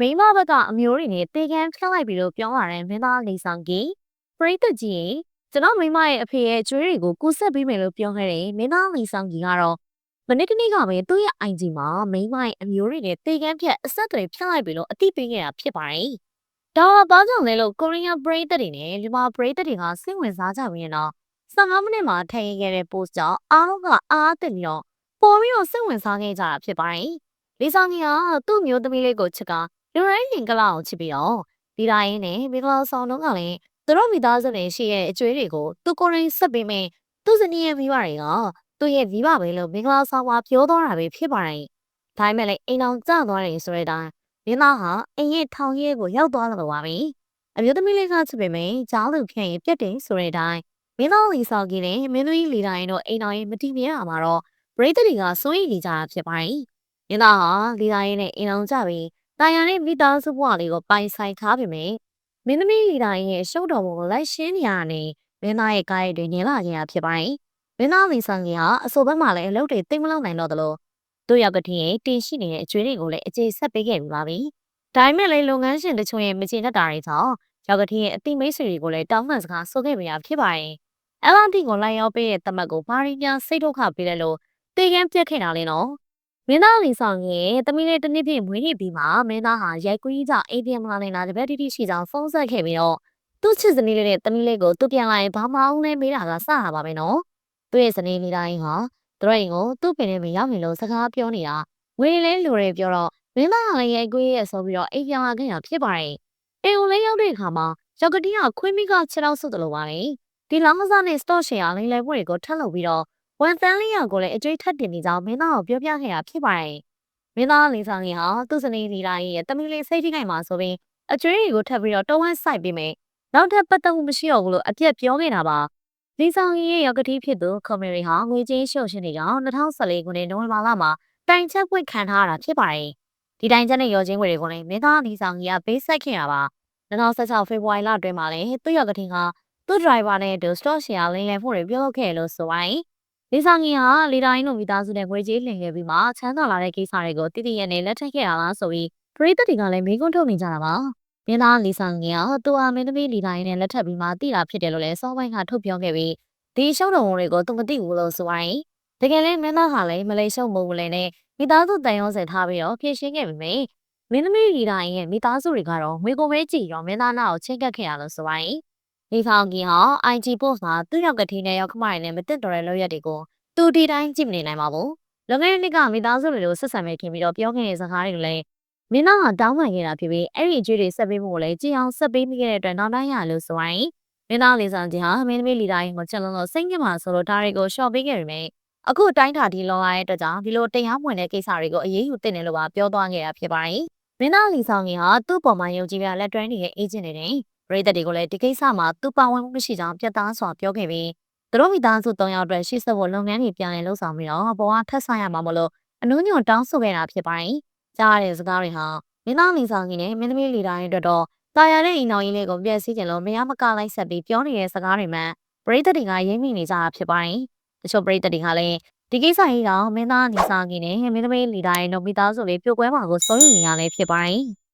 မိန်းမဘက်ကအမျိုးတွေနဲ့တေကန်းဖြတ်လိုက်ပြီးတော့ပြောလာတဲ့မင်းသားလေးဆောင်ကြီးပရိသတ်ကြီးရေကျွန်တော်မိန်းမရဲ့အဖေရဲ့ကျွေးတွေကိုကူဆက်ပေးမယ်လို့ပြောခဲ့တယ်မင်းသားလေးဆောင်ကြီးကတော့မနေ့ကနေ့ကပဲသူ့ရဲ့ IG မှာမိန်းမရဲ့အမျိုးတွေနဲ့တေကန်းဖြတ်အဆက်အသွယ်ဖြတ်လိုက်ပြီးတော့အတိပေးခဲ့တာဖြစ်ပါတယ်ဒါကဘာကြောင့်လဲလို့ကိုရီးယားပရိသတ်တွေနဲ့မြန်မာပရိသတ်တွေကစိတ်ဝင်စားကြပြီးရင်တော့15မိနစ်မှာထည့်ရခဲ့တဲ့ post ကြောင့်အားလုံးကအားတက်ပြီးတော့ပေါ်ပြီးတော့စိတ်ဝင်စားခဲ့ကြတာဖြစ်ပါတယ်လေးဆောင်ကြီးကသူ့မျိုးသမီးလေးကိုချစ်က လူရိုင်းလင်ကလာအောင်ချစ်ပြီးတော့ဒီတိုင်းနဲ့မင်္ဂလာဆောင်တော့ကလည်းသူတို့မိသားစုတွေရှိရဲ့အကျွေးတွေကိုသူကိုယ်တိုင်ဆက်ပေးမယ်သူ့ဇနီးရဲ့မိဘတွေကသူ့ရဲ့မိဘပဲလို့မင်္ဂလာဆောင်မှာပြောတော့တာပဲဖြစ်ပါတယ်ဒါပေမဲ့လည်းအိမ်အောင်ကျသွားတယ်ဆိုတဲ့အတိုင်းမင်းသားဟာအိမ်ရဲ့ထောင်ရဲကိုရောက်သွားတော့ပါပြီအမျိုးသမီးလေးကချစ်ပေမဲ့ကြားလူဖြန့်ရင်ပြက်တယ်ဆိုတဲ့အတိုင်းမင်းသားလီဆောင်ကြီးနဲ့မင်းသမီးလီတိုင်းတို့အိမ်တော်ရင်မတည်မြဲအောင်မှာတော့ပရိသတ်တွေကစိုးရိမ်နေကြတာဖြစ်ပါတယ်မင်းသားဟာလီတိုင်းနဲ့အိမ်အောင်ကြပြီး တာယာနဲ့မိသားစုဘဝလေးကိုပိုင်ဆိုင်ထားပေမဲ့မင်းသမီးလီတိုင်းရဲ့ရှုပ်တော်ပုံကိုလိုက်ရှင်းနေရတာနဲ့မင်းသားရဲ့ကားရည်တွေညင်လာခဲ့တာဖြစ်ပါတယ်မင်းသားလီဆောင်ကြီးဟာအဆိုဘက်မှာလည်းအလုပ်တွေသိမ့်မလောက်နိုင်တော့သလိုတို့ရောက်ကတည်းကတင်ရှိနေတဲ့အကျွေးတွေကိုလည်းအခြေဆက်ပေးခဲ့ပြီးပါပြီ။ဒါပေမဲ့လည်းလုပ်ငန်းရှင်တချို့ရဲ့မကျေနပ်တာတွေကြောင့်ရောက်ကတည်းကအတိမိတ်ဆွေတွေကိုလည်းတောင်းပန်စကားဆိုခဲ့ပြရဖြစ်ပါတယ်။ LNT ကိုလိုက်ရောက်ပေးတဲ့တမတ်ကိုမာရီညာစိတ်ဒုက္ခပေးတယ်လို့တေကန်းပြက်ခဲ့တာလေနော်။ မင်းသားလီဆောင်ရဲ့တမီးလေးတစ်နှစ်ပြည့်မွေးနေ့ပြီးမှမင်းသားဟာရိုက်ကွေးကြောင့်အိမ်ပြန်မလာနိုင်တာတပတ်တိတိရှိကြောင်းဖုန်းဆက်ခဲ့ပြီးတော့သူ့ချစ်စနီးလေးနဲ့တမီးလေးကိုသူပြန်လာရင်ဘာမှအောင်လဲမေးတာကစတာပါပဲနော်။သူ့ရဲ့စနီးလေးတိုင်းဟာသူတို့အိမ်ကိုသူ့ပင်ထဲမှာရောက်နေလို့စကားပြောနေတာငွေလေးလိုရဲပြောတော့မင်းသားကလည်းရိုက်ကွေးရဲ့ဆိုပြီးတော့အိမ်ပြန်လာခဲ့တာဖြစ်ပါတယ်။အိမ်ကိုလည်းရောက်တဲ့အခါမှာရောက်ကတိကခွေးမိကခြေထောက်ဆုပ်တယ်လို့ပါလေ။ဒီလောင်းကစားနဲ့ store share လိမ့်လဲပွဲတွေကိုထပ်လုပ်ပြီးတော့ ဝန်တန်းလေးယောက်ကိုလည်းအကျွေးထပ်တင်နေကြောင်းမင်းသားကိုပြောပြခဲ့တာဖြစ်ပါတယ်။မင်းသားလေးဆောင်ကြီးဟာသူ့စနေဒီတိုင်းရဲ့တမီလေးစိတ်ထိခိုက်မှာဆိုပြီးအကျွေးတွေကိုထပ်ပြီးတော့တဝမ်းဆိုင်ပေးမယ်။နောက်ထပ်ပတ်သက်မှုမရှိတော့ဘူးလို့အပြက်ပြောခဲ့တာပါ။လီဆောင်ကြီးရဲ့ရောက်ကတိဖြစ်သူကွန်မရီဟာငွေကြေးရှုပ်ရှင်နေကြောင်း2014ခုနှစ်နိုဝင်ဘာလမှာတိုင်ချက်ပွင့်ခံထားရတာဖြစ်ပါတယ်။ဒီတိုင်ချက်နဲ့ရောချင်းငွေတွေကိုလည်းမင်းသားလီဆောင်ကြီးကပေးဆက်ခဲ့တာပါ။2016ဖေဖော်ဝါရီလအတွင်းမှာလည်းသူ့ရောက်ကတိကသူ့ဒရိုင်ဘာနဲ့အတူ stock share လိမ်လည်မှုတွေပြုလုပ်ခဲ့လို့ဆိုပါတယ်။ လီဆောင်ကြီးဟာလီတိုင်းလိုမိသားစုနဲ့ငွေကြေးလင်ခဲ့ပြီးမှချမ်းသာလာတဲ့ကိစ္စတွေကိုတည်တည်ရနဲ့လက်ထပ်ခဲ့ရလားဆိုပြီးပရိသတ်တွေကလည်းမေးခွန်းထုတ်နေကြတာပါ။မင်းသားလီဆောင်ကြီးကသူ့အားမင်းသမီးလီတိုင်းနဲ့လက်ထပ်ပြီးမှတိတာဖြစ်တယ်လို့လည်းစောပိုင်းကထုတ်ပြောခဲ့ပြီးဒီရှုံးတော်ဝင်တွေကိုသူမသိဘူးလို့ဆိုပါတယ်။တကယ်လည်းမင်းသားဟာလည်းမလေးရှုံးမဟုတ်ဘူးလေနဲ့မိသားစုတန်ရုံးစင်ထားပြီးတော့ဖြည့်ရှင်းခဲ့ပြီမေမင်းသမီးလီတိုင်းရဲ့မိသားစုတွေကတော့ငွေကိုပဲကြည့်ရောမင်းသားနာကိုချင်းကပ်ခဲ့ရလို့ဆိုပါတယ်။ ဒီဆောင်ကြီးဟာ IG post မှာသူ့ရောက်ကတိနဲ့ရောက်ခမရနဲ့မတက်တော်တဲ့လောက်ရက်တွေကိုသူဒီတိုင်းကြည့်မနေနိုင်ပါဘူး။လွန်ခဲ့တဲ့နှစ်ကမိသားစုတွေလိုဆက်ဆံမဲ့ခင်ပြီးတော့ပြောခဲ့တဲ့စကားတွေကိုလည်းမင်းသားကတောင်းပန်ခဲ့တာဖြစ်ပြီးအဲ့ဒီအကျွေးတွေဆက်ပေးဖို့ကိုလည်းကြည်အောင်ဆက်ပေးမိခဲ့တဲ့အတွက်နောက်တိုင်းရလို့ဆိုရင်မင်းသားလေးဆောင်ကြီးဟာမင်းသမီးလီတိုင်းကိုချက်လုံးလုံးစိတ်ညစ်မှဆိုလို့ဒါတွေကိုရှော့ပေးခဲ့ရမယ်။အခုတိုင်းတာဒီလောရတဲ့အတွက်ကြောင့်ဒီလိုတရားမဝင်တဲ့ကိစ္စတွေကိုအရေးယူတင်တယ်လို့ပါပြောသွားခဲ့တာဖြစ်ပါတယ်။မင်းသားလီဆောင်ကြီးဟာသူ့ပေါ်မှာယုံကြည်ပြလက်တွဲနေတဲ့ agent တွေနဲ့ ပြည်သက်တွေကိုလည်းဒီကိစ္စမှာသူပါဝင်မှုမရှိကြောင်းပြတ်သားစွာပြောခဲ့ပြီးသူတို့မိသားစု၃ယောက်အတွက်ရှေ့ဆက်ဖို့လုပ်ငန်းတွေပြန်လည်လှုပ်ဆောင်ပြီးတော့ဘဝထပ်ဆိုင်ရမှာမလို့အနုညွန့်တောင်းဆိုခဲ့တာဖြစ်ပါတယ်။ကြားရတဲ့စကားတွေဟာမင်းသားလီဆောင်ကြီးနဲ့မင်းသမီးလီတိုင်းအတွက်တော့တာယာတဲ့အိမ်တော်ကြီးလေးကိုပြည့်စည်ကြလို့မရမကလိုက်ဆက်ပြီးပြောနေတဲ့စကားတွေမှပရိသတ်တွေကရိမ့်မိနေကြတာဖြစ်ပါတယ်။တချို့ပရိသတ်တွေကလည်းဒီကိစ္စကြီးတော့မင်းသားလီဆောင်ကြီးနဲ့မင်းသမီးလီတိုင်းတို့မိသားစုလေးပြုတ်ကွဲမှာကိုစိုးရိမ်နေရလဲဖြစ်ပါတယ်။